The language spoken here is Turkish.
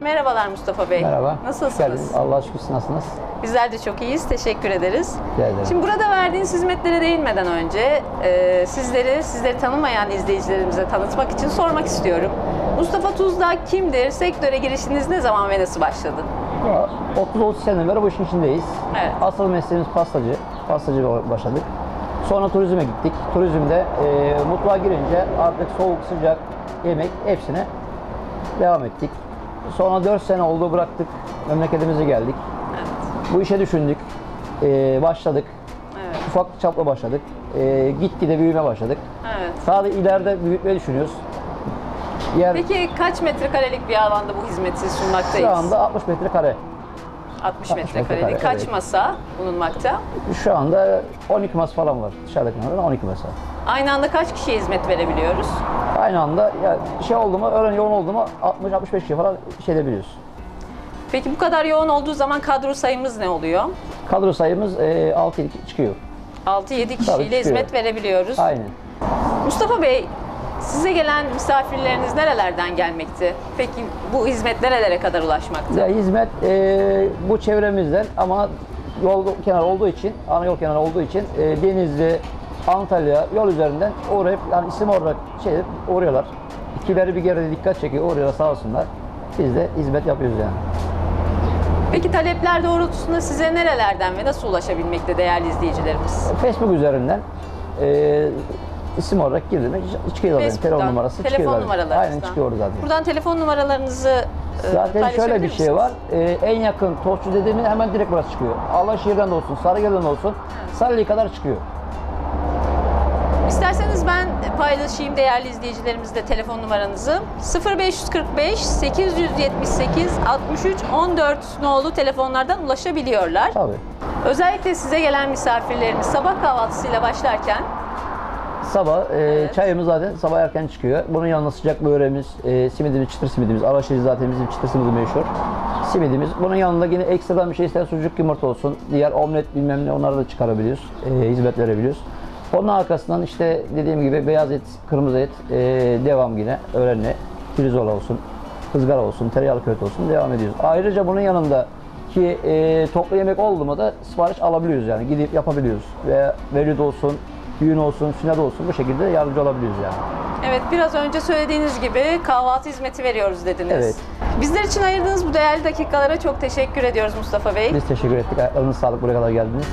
Merhabalar Mustafa Bey. Merhaba. Nasılsınız? geldiniz. Allah'a şükür nasılsınız? Bizler de çok iyiyiz. Teşekkür ederiz. Rica ederim. Şimdi burada verdiğiniz hizmetlere değinmeden önce e, sizleri, sizleri tanımayan izleyicilerimize tanıtmak için sormak istiyorum. Mustafa Tuzdağ kimdir? Sektöre girişiniz ne zaman ve nasıl başladı? 30-30 senedir beri bu işin içindeyiz. Evet. Asıl mesleğimiz pastacı. Pastacı başladık. Sonra turizme gittik. Turizmde e, mutfağa girince artık soğuk, sıcak, yemek hepsine devam ettik. Sonra 4 sene oldu bıraktık. Memleketimize geldik. Evet. Bu işe düşündük. E, başladık. Evet. Ufak çapla başladık. E, gitgide büyüme başladık. Evet. Sadece ileride büyütmeyi düşünüyoruz. Yer Peki kaç metrekarelik bir alanda bu hizmeti sunmaktayız? şu anda 60 metrekare. 60 60 metrekarelik. metrekare, Kaç evet. masa bulunmakta? Şu anda 12 masa falan var. Dışarıdakilerden 12 masa. Aynı anda kaç kişiye hizmet verebiliyoruz? Aynı anda ya şey oldu mu, öğren yoğun oldu mu 60-65 kişi falan şey edebiliyoruz. Peki bu kadar yoğun olduğu zaman kadro sayımız ne oluyor? Kadro sayımız e, 6 çıkıyor. 6-7 kişiyle çıkıyor. hizmet verebiliyoruz. Aynen. Mustafa Bey, size gelen misafirleriniz nerelerden gelmekti? Peki bu hizmet nerelere kadar ulaşmakta? Ya hizmet e, bu çevremizden ama yol kenarı olduğu için, ana yol kenarı olduğu için e, Denizli, Antalya yol üzerinden uğrayıp yani isim olarak şey edip uğruyorlar. İkileri bir kere dikkat çekiyor, uğruyorlar sağ olsunlar. Biz de hizmet yapıyoruz yani. Peki talepler doğrultusunda size nerelerden ve nasıl ulaşabilmekte değerli izleyicilerimiz? Facebook üzerinden e, isim olarak girdiğinde çıkıyor zaten. Telefon numarası telefon çıkıyor zaten. Aynen çıkıyor zaten. Buradan telefon numaralarınızı e, Zaten şöyle bir şey misiniz? var. e, en yakın tostçu dediğimiz hemen direkt burası çıkıyor. Alaşehir'den de olsun, Sarıyer'den de olsun. Sarıyer'e kadar çıkıyor. İsterseniz ben paylaşayım değerli izleyicilerimizle telefon numaranızı. 0545 878 63 14 nolu telefonlardan ulaşabiliyorlar. Tabii. Özellikle size gelen misafirlerimiz sabah kahvaltısıyla başlarken Sabah e, çayımız zaten sabah erken çıkıyor. Bunun yanında sıcak böreğimiz, e, simidimiz, çıtır simidimiz. Alaşehir zaten bizim çıtır simidi meşhur. Simidimiz. Bunun yanında yine ekstradan bir şey ister sucuk yumurta olsun. Diğer omlet bilmem ne onları da çıkarabiliyoruz. E, hizmet verebiliyoruz. Onun arkasından işte dediğim gibi beyaz et, kırmızı et, e, devam yine öğrenle, pirzola olsun, ızgara olsun, tereyağlı köfte olsun devam ediyoruz. Ayrıca bunun yanında ki e, toplu yemek oldu mu da sipariş alabiliyoruz yani gidip yapabiliyoruz. Veya velid olsun, düğün olsun, sünnet olsun bu şekilde yardımcı olabiliyoruz yani. evet biraz önce söylediğiniz gibi kahvaltı hizmeti veriyoruz dediniz. Evet. Bizler için ayırdığınız bu değerli dakikalara çok teşekkür ediyoruz Mustafa Bey. Biz teşekkür ettik. Ayaklarınız sağlık buraya kadar geldiniz.